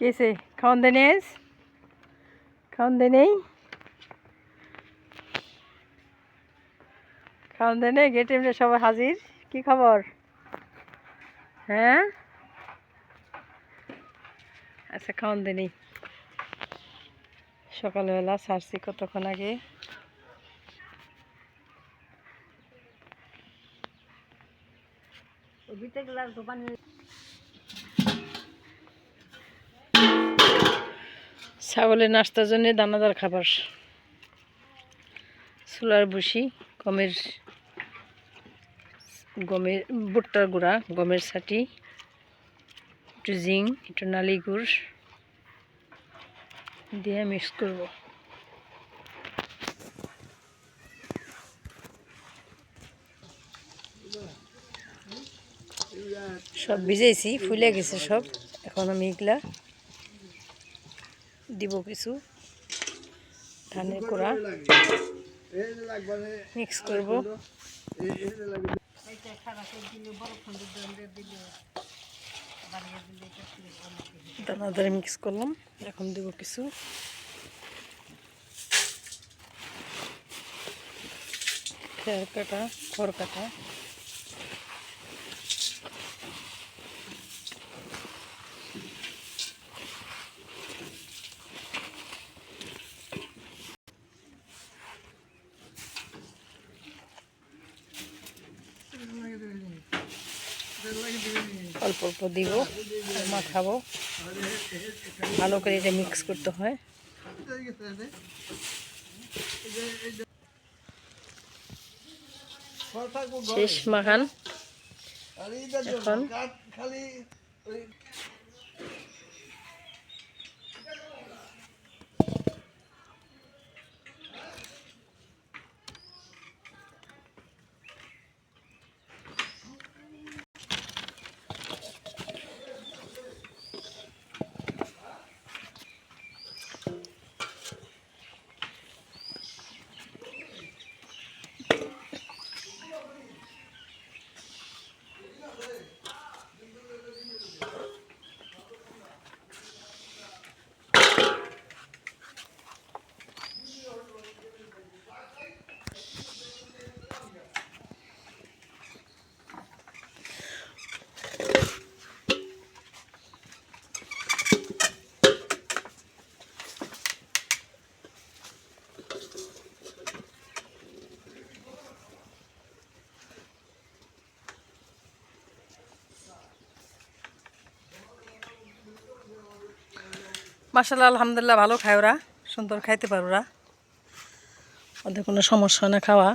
কেসে খাওয়ান দে নেস খাওয়ান দে নেই? খাওয়ান দে নেই? গেটে এমনি সবাই হাজির? কি খবর? হ্যাঁ? আচ্ছা খাওয়ান দে সকালবেলা ছাড়ছি কতক্ষণ আগে? ছাগলের নাস্তার জন্য দানাদার খাবার। সোলার ভুসি, গমের গমের ভুট্টার গুঁড়া, গমের ছাটি, একটু জিং, একটু নালি গুড় দিয়ে মিক্স করব। সব ভিজেছি ফুলে গেছে সব। এখন আমি এগুলা দিব কিছু। ধানের কোড়া। মিক্স করব। দানাদারে মিক্স করলাম, এখন দেব কিছু। খেয়ার কাটা খড় কাটা অল্প অল্প দিব মাখাবো। ভালো করে এটা মিক্স করতে হয়। শেষ মাখান। এখন মাসাল্লাহ আলহামদুলিল্লাহ ভালো খায় ওরা। সুন্দর খাইতে পারো ওরা। ওদের কোনো সমস্যা না খাওয়া।